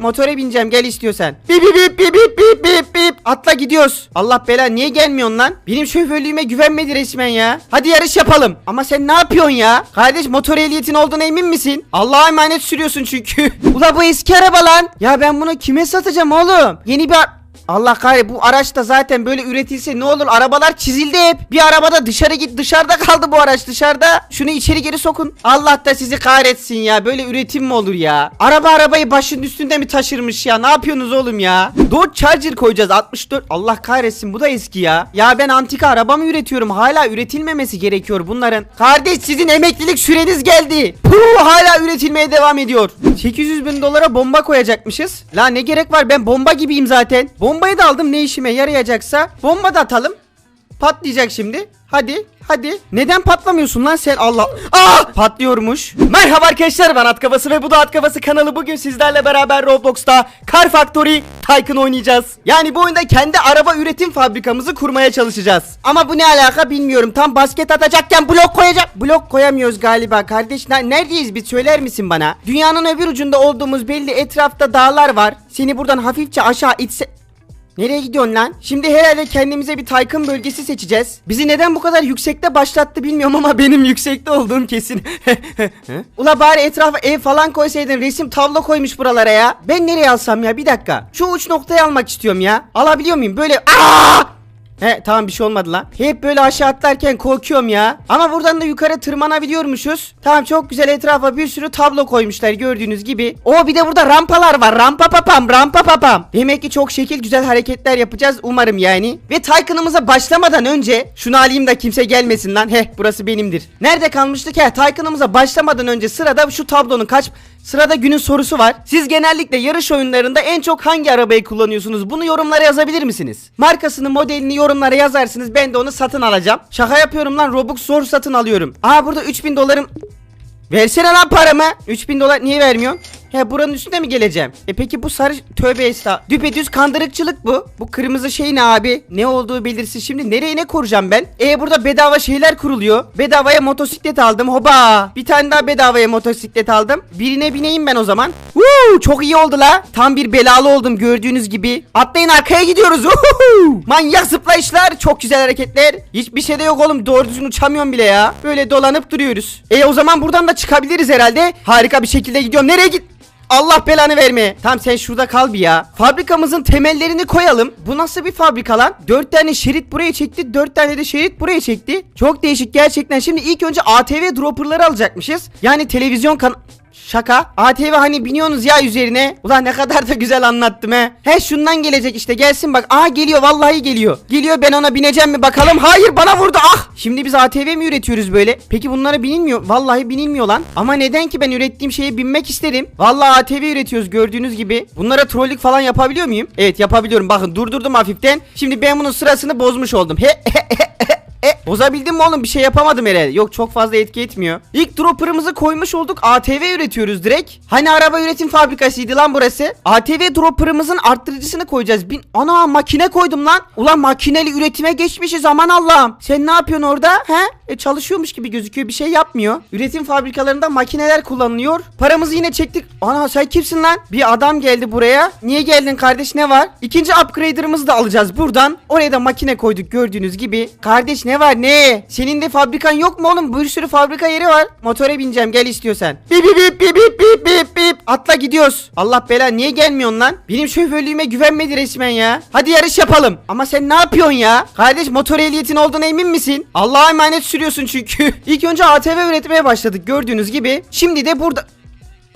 Motora bineceğim gel istiyorsan. Bip bip bip bip bip bip bip. Atla gidiyoruz. Allah bela niye gelmiyorsun lan? Benim şoförlüğüme güvenmedi resmen ya. Hadi yarış yapalım. Ama sen ne yapıyorsun ya? Kardeş motor ehliyetin olduğuna emin misin? Allah'a emanet sürüyorsun çünkü. Ula bu eski araba lan. Ya ben bunu kime satacağım oğlum? Yeni bir Allah kahretsin bu araç da zaten böyle üretilse ne olur arabalar çizildi hep. Bir arabada dışarı git dışarıda kaldı bu araç dışarıda. Şunu içeri geri sokun. Allah da sizi kahretsin ya böyle üretim mi olur ya? Araba arabayı başın üstünde mi taşırmış ya? Ne yapıyorsunuz oğlum ya? Dodge Charger koyacağız 64. Allah kahretsin bu da eski ya. Ya ben antika araba mı üretiyorum? Hala üretilmemesi gerekiyor bunların. Kardeş sizin emeklilik süreniz geldi. Puh hala üretilmeye devam ediyor. 800 bin dolara bomba koyacakmışız. La ne gerek var ben bomba gibiyim zaten. Bombayı da aldım ne işime yarayacaksa. Bomba da atalım. Patlayacak şimdi. Hadi hadi. Neden patlamıyorsun lan sen Allah. Aa patlıyormuş. Merhaba arkadaşlar ben At Kafası ve bu da At Kafası kanalı. Bugün sizlerle beraber Roblox'ta Car Factory Tycoon oynayacağız. Yani bu oyunda kendi araba üretim fabrikamızı kurmaya çalışacağız. Ama bu ne alaka bilmiyorum. Tam basket atacakken blok koyacak. Blok koyamıyoruz galiba kardeş. Ne- Neredeyiz bir söyler misin bana? Dünyanın öbür ucunda olduğumuz belli etrafta dağlar var. Seni buradan hafifçe aşağı itse... Nereye gidiyorsun lan? Şimdi herhalde kendimize bir Tycoon bölgesi seçeceğiz. Bizi neden bu kadar yüksekte başlattı bilmiyorum ama benim yüksekte olduğum kesin. Ula bari etrafa ev falan koysaydın resim tablo koymuş buralara ya. Ben nereye alsam ya bir dakika. Şu uç noktayı almak istiyorum ya. Alabiliyor muyum? Böyle Aa! He tamam bir şey olmadı lan. Hep böyle aşağı atlarken korkuyorum ya. Ama buradan da yukarı tırmanabiliyormuşuz. Tamam çok güzel etrafa bir sürü tablo koymuşlar gördüğünüz gibi. O bir de burada rampalar var. Rampa papam rampa papam. Demek ki çok şekil güzel hareketler yapacağız umarım yani. Ve Tycoon'ımıza başlamadan önce şunu alayım da kimse gelmesin lan. Heh burası benimdir. Nerede kalmıştık he? Tycoon'ımıza başlamadan önce sırada şu tablonun kaç Sırada günün sorusu var. Siz genellikle yarış oyunlarında en çok hangi arabayı kullanıyorsunuz? Bunu yorumlara yazabilir misiniz? Markasını, modelini yorumlara yazarsınız. Ben de onu satın alacağım. Şaka yapıyorum lan. Robux zor satın alıyorum. Aa burada 3000 dolarım. Versene lan paramı. 3000 dolar niye vermiyorsun? He buranın üstüne mi geleceğim? E peki bu sarı tövbe esta. Düpedüz kandırıkçılık bu. Bu kırmızı şey ne abi? Ne olduğu belirsiz. Şimdi nereye ne kuracağım ben? E burada bedava şeyler kuruluyor. Bedavaya motosiklet aldım. Hoba. Bir tane daha bedavaya motosiklet aldım. Birine bineyim ben o zaman. Woo, çok iyi oldu la. Tam bir belalı oldum gördüğünüz gibi. Atlayın arkaya gidiyoruz. Uhuhu. Manyak zıplayışlar. Çok güzel hareketler. Hiçbir şey de yok oğlum. Doğru düzgün uçamıyorum bile ya. Böyle dolanıp duruyoruz. E o zaman buradan da çıkabiliriz herhalde. Harika bir şekilde gidiyorum. Nereye git? Allah belanı verme. Tamam sen şurada kal bir ya. Fabrikamızın temellerini koyalım. Bu nasıl bir fabrika lan? 4 tane şerit buraya çekti. 4 tane de şerit buraya çekti. Çok değişik gerçekten. Şimdi ilk önce ATV dropperları alacakmışız. Yani televizyon kan... Şaka. ATV hani biniyorsunuz ya üzerine. Ulan ne kadar da güzel anlattım he. He şundan gelecek işte gelsin bak. Aa geliyor vallahi geliyor. Geliyor ben ona bineceğim mi bakalım. Hayır bana vurdu ah. Şimdi biz ATV mi üretiyoruz böyle? Peki bunlara binilmiyor. Vallahi binilmiyor lan. Ama neden ki ben ürettiğim şeye binmek isterim. Vallahi ATV üretiyoruz gördüğünüz gibi. Bunlara trollük falan yapabiliyor muyum? Evet yapabiliyorum. Bakın durdurdum hafiften. Şimdi ben bunun sırasını bozmuş oldum. He e, bozabildim mi oğlum? Bir şey yapamadım herhalde. Yok çok fazla etki etmiyor. İlk dropper'ımızı koymuş olduk. ATV üretiyoruz direkt. Hani araba üretim fabrikasıydı lan burası. ATV dropper'ımızın arttırıcısını koyacağız. Bin... Ana makine koydum lan. Ulan makineli üretime geçmişiz aman Allah'ım. Sen ne yapıyorsun orada? He? E çalışıyormuş gibi gözüküyor. Bir şey yapmıyor. Üretim fabrikalarında makineler kullanılıyor. Paramızı yine çektik. Ana sen kimsin lan? Bir adam geldi buraya. Niye geldin kardeş ne var? İkinci upgrader'ımızı da alacağız buradan. Oraya da makine koyduk gördüğünüz gibi. Kardeş ne var ne? Senin de fabrikan yok mu oğlum? Bir sürü fabrika yeri var. Motora bineceğim gel istiyorsan. Bip bip bip bip bip bip bip bip. Atla gidiyoruz. Allah bela niye gelmiyorsun lan? Benim şoförlüğüme güvenmedi resmen ya. Hadi yarış yapalım. Ama sen ne yapıyorsun ya? Kardeş motor ehliyetin olduğuna emin misin? Allah'a emanet sürüyorsun çünkü. İlk önce ATV üretmeye başladık gördüğünüz gibi. Şimdi de burada...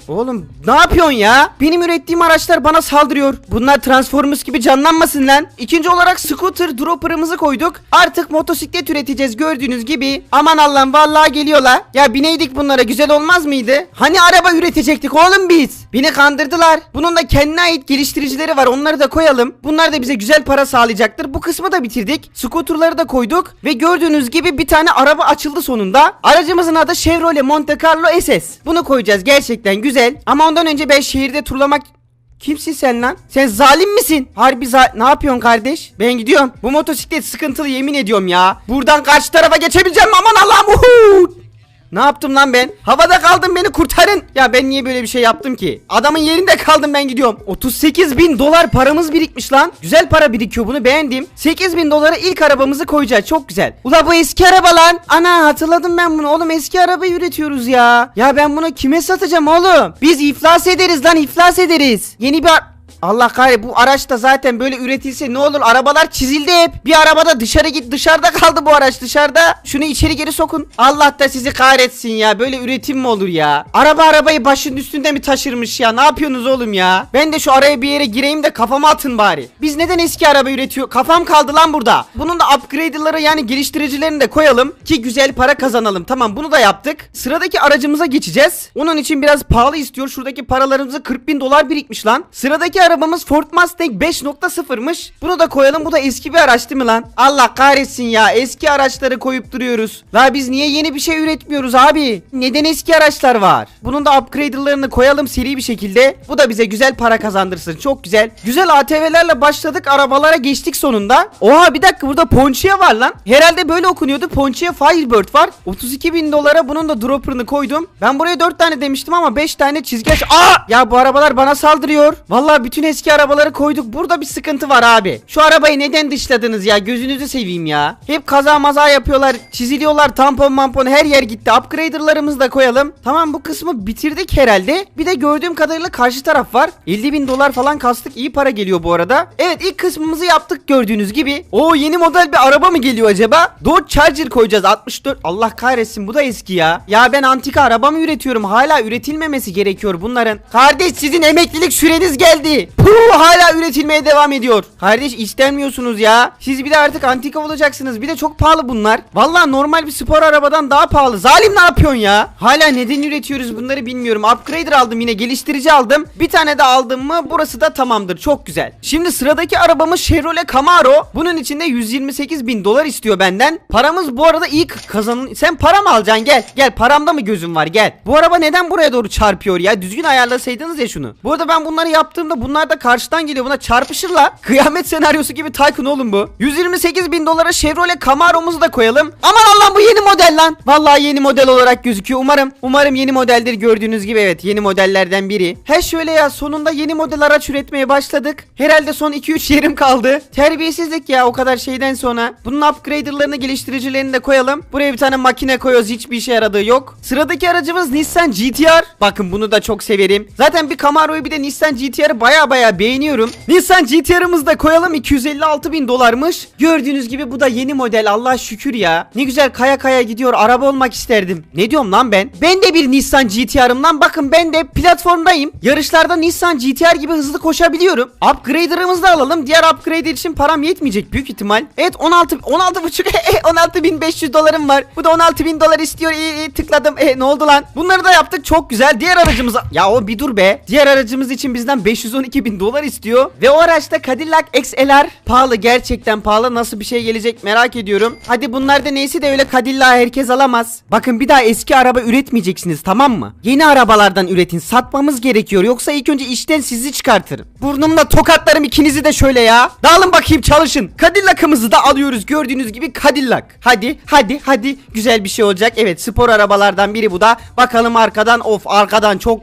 Oğlum ne yapıyorsun ya? Benim ürettiğim araçlar bana saldırıyor. Bunlar Transformers gibi canlanmasın lan. İkinci olarak scooter dropper'ımızı koyduk. Artık motosiklet üreteceğiz gördüğünüz gibi. Aman Allah'ım vallahi geliyorlar. Ya bineydik bunlara güzel olmaz mıydı? Hani araba üretecektik oğlum biz? Beni kandırdılar. Bunun da kendine ait geliştiricileri var. Onları da koyalım. Bunlar da bize güzel para sağlayacaktır. Bu kısmı da bitirdik. Scooter'ları da koyduk. Ve gördüğünüz gibi bir tane araba açıldı sonunda. Aracımızın adı Chevrolet Monte Carlo SS. Bunu koyacağız gerçekten güzel. Ama ondan önce ben şehirde turlamak Kimsin sen lan? Sen zalim misin? Harbi za ne yapıyorsun kardeş? Ben gidiyorum. Bu motosiklet sıkıntılı yemin ediyorum ya. Buradan karşı tarafa geçebileceğim mi? aman Allah'ım. Ne yaptım lan ben? Havada kaldım beni kurtarın. Ya ben niye böyle bir şey yaptım ki? Adamın yerinde kaldım ben gidiyorum. 38 bin dolar paramız birikmiş lan. Güzel para birikiyor bunu beğendim. 8 bin dolara ilk arabamızı koyacağız çok güzel. Ula bu eski araba lan. Ana hatırladım ben bunu. Oğlum eski araba üretiyoruz ya. Ya ben bunu kime satacağım oğlum? Biz iflas ederiz lan iflas ederiz. Yeni bir Allah kahretsin bu araç da zaten böyle üretilse ne olur arabalar çizildi hep. Bir arabada dışarı git dışarıda kaldı bu araç dışarıda. Şunu içeri geri sokun. Allah da sizi kahretsin ya böyle üretim mi olur ya? Araba arabayı başın üstünde mi taşırmış ya ne yapıyorsunuz oğlum ya? Ben de şu araya bir yere gireyim de kafama atın bari. Biz neden eski araba üretiyor? Kafam kaldı lan burada. Bunun da upgrade'ları yani geliştiricilerini de koyalım ki güzel para kazanalım. Tamam bunu da yaptık. Sıradaki aracımıza geçeceğiz. Onun için biraz pahalı istiyor. Şuradaki paralarımızı 40 bin dolar birikmiş lan. Sıradaki arabamız Ford Mustang 5.0'mış. Bunu da koyalım. Bu da eski bir araç değil mi lan? Allah kahretsin ya. Eski araçları koyup duruyoruz. La biz niye yeni bir şey üretmiyoruz abi? Neden eski araçlar var? Bunun da upgrade'larını koyalım seri bir şekilde. Bu da bize güzel para kazandırsın. Çok güzel. Güzel ATV'lerle başladık. Arabalara geçtik sonunda. Oha bir dakika burada Pontiac var lan. Herhalde böyle okunuyordu. Pontiac Firebird var. 32 bin dolara bunun da dropper'ını koydum. Ben buraya 4 tane demiştim ama 5 tane çizgi aç. Aa! Ya bu arabalar bana saldırıyor. Vallahi bütün eski arabaları koyduk. Burada bir sıkıntı var abi. Şu arabayı neden dışladınız ya? Gözünüzü seveyim ya. Hep kaza maza yapıyorlar. Çiziliyorlar. Tampon mampon her yer gitti. Upgrader'larımızı da koyalım. Tamam bu kısmı bitirdik herhalde. Bir de gördüğüm kadarıyla karşı taraf var. 50 bin dolar falan kastık. İyi para geliyor bu arada. Evet ilk kısmımızı yaptık gördüğünüz gibi. O yeni model bir araba mı geliyor acaba? Dodge Charger koyacağız 64. Allah kahretsin bu da eski ya. Ya ben antika araba üretiyorum? Hala üretilmemesi gerekiyor bunların. Kardeş sizin emeklilik süreniz geldi. Puh hala üretilmeye devam ediyor. Kardeş istenmiyorsunuz ya. Siz bir de artık antika olacaksınız. Bir de çok pahalı bunlar. Vallahi normal bir spor arabadan daha pahalı. Zalim ne yapıyorsun ya? Hala neden üretiyoruz bunları bilmiyorum. Upgrader aldım yine geliştirici aldım. Bir tane de aldım mı burası da tamamdır. Çok güzel. Şimdi sıradaki arabamız Chevrolet Camaro. Bunun içinde 128 bin dolar istiyor benden. Paramız bu arada ilk kazanın. Sen para mı alacaksın? Gel. Gel paramda mı gözün var? Gel. Bu araba neden buraya doğru çarpıyor ya? Düzgün ayarlasaydınız ya şunu. Bu arada ben bunları yaptığımda bunlar da karşıdan geliyor. Buna çarpışırlar. Kıyamet senaryosu gibi Tycoon oğlum bu. 128 bin dolara Chevrolet Camaro'muzu da koyalım. Aman Allah'ım bu yeni model lan. Vallahi yeni model olarak gözüküyor. Umarım umarım yeni modeldir gördüğünüz gibi evet yeni modellerden biri. He şöyle ya sonunda yeni model araç üretmeye başladık. Herhalde son 2-3 yerim kaldı. Terbiyesizlik ya o kadar şeyden sonra. Bunun upgraderlarını geliştiricilerini de koyalım. Buraya bir tane makine koyuyoruz hiçbir işe yaradığı yok. Sıradaki aracımız Nissan GTR. Bakın bunu da çok severim. Zaten bir Camaro'yu bir de Nissan GTR'ı baya baya beğeniyorum. Nissan GTR'ımızı da koyalım 256 bin dolarmış. Gördüğünüz gibi bu da yeni model Allah şükür ya. Ne güzel kaya kaya gidiyor araba olmak isterdim. Ne diyorum lan ben? Ben de bir Nissan GTR'ım lan bakın ben de platformdayım. Yarışlarda Nissan GTR gibi hızlı koşabiliyorum. Upgrader'ımızı da alalım. Diğer upgrader için param yetmeyecek büyük ihtimal. Evet 16 16 buçuk 16500 dolarım var. Bu da 16 bin dolar istiyor. İyi, iyi tıkladım. E ne oldu lan? Bunları da yaptık çok güzel. Diğer aracımıza ya o bir dur be. Diğer aracımız için bizden 512 bin dolar istiyor. Ve o araçta Cadillac XLR pahalı gerçekten pahalı. Nasıl bir şey gelecek merak ediyorum. Hadi bunlar da neyse de öyle Cadillac herkes alamaz. Bakın bir daha eski araba üretmeyeceksiniz tamam mı? Yeni arabalardan üretin. Satmamız gerekiyor. Yoksa ilk önce işten sizi çıkartırım. Burnumla tokatlarım ikinizi de şöyle ya. Dağılın bakayım çalışın. Cadillac'ımızı da alıyoruz. Gördüğünüz gibi Cadillac. Hadi hadi hadi. Güzel bir şey olacak. Evet spor arabalardan biri bu da. Bakalım arkadan of arkadan çok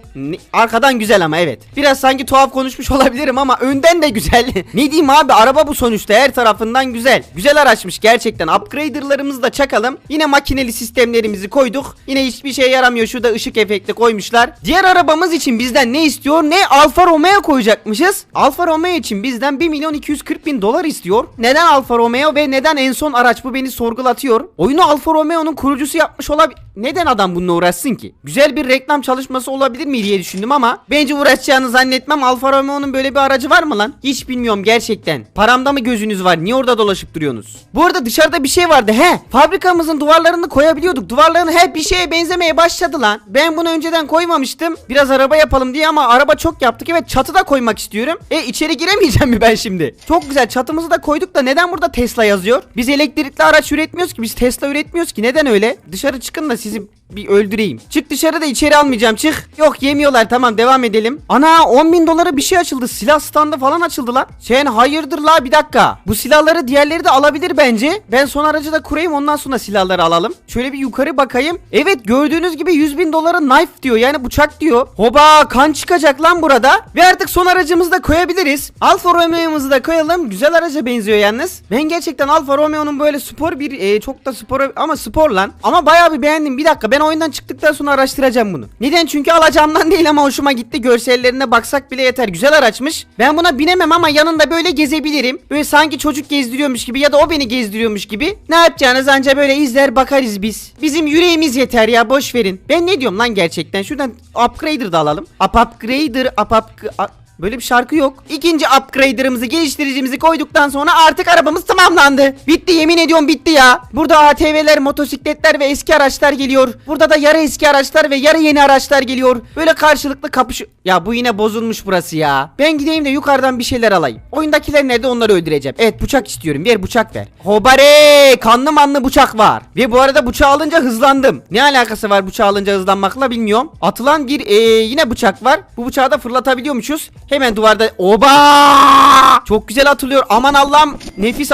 arkadan güzel ama evet. Biraz sanki tuhaf konuşmuş olabilirim ama önden de güzel. ne diyeyim abi araba bu sonuçta her tarafından güzel. Güzel araçmış gerçekten. Upgrader'larımızı da çakalım. Yine makineli sistemlerimizi koyduk. Yine hiçbir şeye yaramıyor. Şurada ışık efekti koymuşlar. Diğer arabamız için bizden ne istiyor? Ne Alfa Romeo koyacakmışız. Alfa Romeo için bizden 1 milyon 240 bin dolar istiyor. Neden Alfa Romeo ve neden en son araç bu beni sorgulatıyor. Oyunu Alfa Romeo'nun kurucusu yapmış olabilir. Neden adam bununla uğraşsın ki? Güzel bir reklam çalışması olabilir mi diye düşündüm ama bence uğraşacağını zannetmem. Alfa Romeo'nun böyle bir aracı var mı lan? Hiç bilmiyorum gerçekten. Paramda mı gözünüz var? Niye orada dolaşıp duruyorsunuz? Bu arada dışarıda bir şey vardı he. Fabrikamızın duvarlarını koyabiliyorduk. Duvarların hep bir şeye benzemeye başladı lan. Ben bunu önceden koymamıştım. Biraz araba yapalım diye ama araba çok yaptık. Evet çatıda koymak istiyorum. E içeri giremeyeceğim mi ben şimdi? Çok güzel çatımızı da koyduk da neden burada Tesla yazıyor? Biz elektrikli araç üretmiyoruz ki. Biz Tesla üretmiyoruz ki. Neden öyle? Dışarı çıkın da sizi bir öldüreyim. Çık dışarı da içeri almayacağım çık. Yok yemiyorlar tamam devam edelim. Ana 10 bin dolara bir şey açıldı. Silah standı falan açıldı lan. Sen hayırdır la bir dakika. Bu silahları diğerleri de alabilir bence. Ben son aracı da kurayım ondan sonra silahları alalım. Şöyle bir yukarı bakayım. Evet gördüğünüz gibi 100 bin dolara knife diyor yani bıçak diyor. Hoba kan çıkacak lan burada. Ve artık son aracımızı da koyabiliriz. Alfa Romeo'muzu da koyalım. Güzel araca benziyor yalnız. Ben gerçekten Alfa Romeo'nun böyle spor bir e, çok da spor ama spor lan. Ama bayağı bir beğendim. Bir dakika ben oyundan çıktıktan sonra araştıracağım bunu. Neden? Çünkü alacağımdan değil ama hoşuma gitti. Görsellerine baksak bile yeter. Güzel araçmış. Ben buna binemem ama yanında böyle gezebilirim. Böyle sanki çocuk gezdiriyormuş gibi ya da o beni gezdiriyormuş gibi. Ne yapacağınız anca böyle izler bakarız biz. Bizim yüreğimiz yeter ya boş verin. Ben ne diyorum lan gerçekten? Şuradan upgrader da alalım. Up upgrader up up Böyle bir şarkı yok. İkinci upgrader'ımızı geliştiricimizi koyduktan sonra artık arabamız tamamlandı. Bitti yemin ediyorum bitti ya. Burada ATV'ler, motosikletler ve eski araçlar geliyor. Burada da yarı eski araçlar ve yarı yeni araçlar geliyor. Böyle karşılıklı kapış... Ya bu yine bozulmuş burası ya. Ben gideyim de yukarıdan bir şeyler alayım. Oyundakiler nerede onları öldüreceğim. Evet bıçak istiyorum. Bir bıçak ver. Hobare! Kanlı manlı bıçak var. Ve bu arada bıçağı alınca hızlandım. Ne alakası var bıçağı alınca hızlanmakla bilmiyorum. Atılan bir ee, yine bıçak var. Bu bıçağı da fırlatabiliyormuşuz. Hemen duvarda oba! Çok güzel atılıyor. Aman Allah'ım. Nefis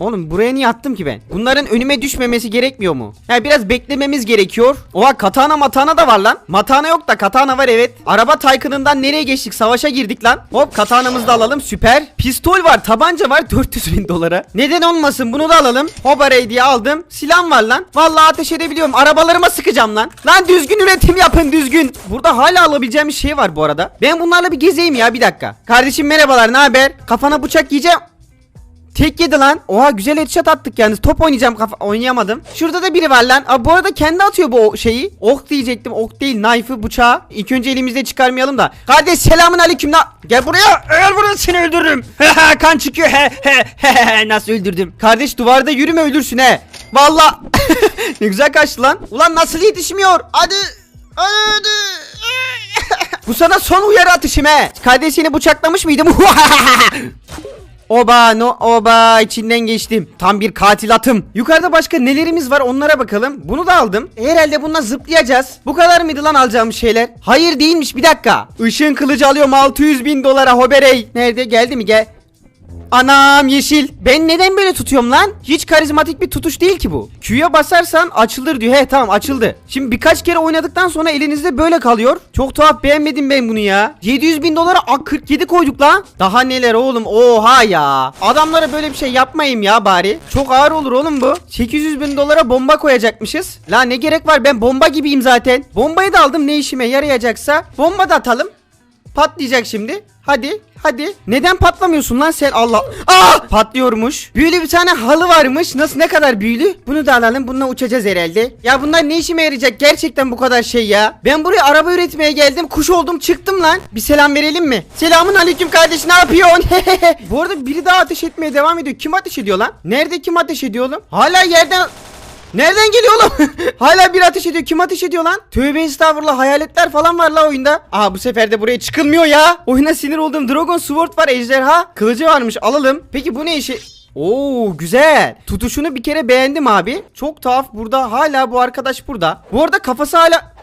Oğlum buraya niye attım ki ben? Bunların önüme düşmemesi gerekmiyor mu? Ya biraz beklememiz gerekiyor. Oha katana matana da var lan. Matana yok da katana var evet. Araba Taycan'ından nereye geçtik? Savaşa girdik lan. Hop katanamızı da alalım süper. Pistol var tabanca var 400 bin dolara. Neden olmasın bunu da alalım. Hobarey diye aldım. Silah var lan. Vallahi ateş edebiliyorum. Arabalarıma sıkacağım lan. Lan düzgün üretim yapın düzgün. Burada hala alabileceğim bir şey var bu arada. Ben bunlarla bir gezeyim ya bir dakika. Kardeşim merhabalar ne haber? Kafana bıçak yiyeceğim. Tek yedi lan. Oha güzel headshot attık yalnız. Top oynayacağım kafa oynayamadım. Şurada da biri var lan. Aa, bu arada kendi atıyor bu şeyi. Ok diyecektim. Ok değil. Knife'ı bıçağı. İlk önce elimizde çıkarmayalım da. Kardeş selamun aleyküm. Na Gel buraya. Eğer buraya seni öldürürüm. kan çıkıyor. He he he he. Nasıl öldürdüm? Kardeş duvarda yürüme ölürsün he. Valla. ne güzel kaçtı lan. Ulan nasıl yetişmiyor? Hadi. Hadi. Bu sana son uyarı atışım he. Kardeşini bıçaklamış mıydım? Oba no oba içinden geçtim. Tam bir katil atım. Yukarıda başka nelerimiz var onlara bakalım. Bunu da aldım. Herhalde bununla zıplayacağız. Bu kadar mıydı lan alacağım şeyler? Hayır değilmiş bir dakika. Işın kılıcı alıyorum 600 bin dolara hoberey. Nerede geldi mi gel. Anam yeşil. Ben neden böyle tutuyorum lan? Hiç karizmatik bir tutuş değil ki bu. Q'ya basarsan açılır diyor. He tamam açıldı. Şimdi birkaç kere oynadıktan sonra elinizde böyle kalıyor. Çok tuhaf beğenmedim ben bunu ya. 700 bin dolara A47 koyduk lan. Daha neler oğlum oha ya. Adamlara böyle bir şey yapmayayım ya bari. Çok ağır olur oğlum bu. 800 bin dolara bomba koyacakmışız. La ne gerek var ben bomba gibiyim zaten. Bombayı da aldım ne işime yarayacaksa. Bomba da atalım. Patlayacak şimdi. Hadi hadi. Neden patlamıyorsun lan sen Allah. Aa patlıyormuş. Büyülü bir tane halı varmış. Nasıl ne kadar büyülü? Bunu da alalım. Bununla uçacağız herhalde. Ya bunlar ne işime yarayacak? Gerçekten bu kadar şey ya. Ben buraya araba üretmeye geldim. Kuş oldum çıktım lan. Bir selam verelim mi? Selamun aleyküm kardeş ne yapıyorsun? bu arada biri daha ateş etmeye devam ediyor. Kim ateş ediyor lan? Nerede kim ateş ediyor oğlum? Hala yerden Nereden geliyor oğlum? Hala bir ateş ediyor. Kim ateş ediyor lan? Tövbe estağfurullah. Hayaletler falan var la oyunda. Aa bu sefer de buraya çıkılmıyor ya. Oyuna sinir oldum. Dragon Sword var. Ejderha. Kılıcı varmış. Alalım. Peki bu ne işi? Oo güzel. Tutuşunu bir kere beğendim abi. Çok tuhaf. Burada hala bu arkadaş burada. Bu arada kafası hala...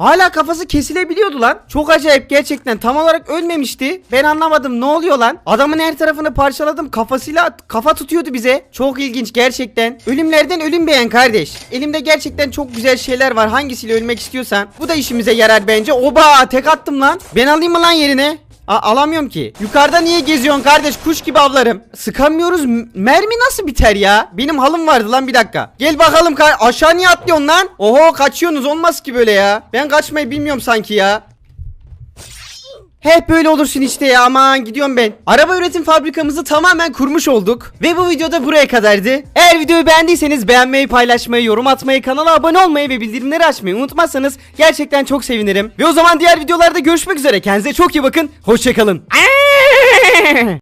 Hala kafası kesilebiliyordu lan. Çok acayip gerçekten. Tam olarak ölmemişti. Ben anlamadım ne oluyor lan? Adamın her tarafını parçaladım. Kafasıyla kafa tutuyordu bize. Çok ilginç gerçekten. Ölümlerden ölüm beğen kardeş. Elimde gerçekten çok güzel şeyler var. Hangisiyle ölmek istiyorsan. Bu da işimize yarar bence. Oba tek attım lan. Ben alayım mı lan yerine? A- alamıyorum ki. Yukarıda niye geziyorsun kardeş? Kuş gibi avlarım. Sıkamıyoruz. M- Mermi nasıl biter ya? Benim halım vardı lan bir dakika. Gel bakalım aşağı niye atlıyorsun lan? Oho kaçıyorsunuz olmaz ki böyle ya. Ben kaçmayı bilmiyorum sanki ya. Hep böyle olursun işte ya aman gidiyorum ben. Araba üretim fabrikamızı tamamen kurmuş olduk. Ve bu videoda buraya kadardı. Eğer videoyu beğendiyseniz beğenmeyi, paylaşmayı, yorum atmayı, kanala abone olmayı ve bildirimleri açmayı unutmazsanız gerçekten çok sevinirim. Ve o zaman diğer videolarda görüşmek üzere. Kendinize çok iyi bakın. Hoşçakalın.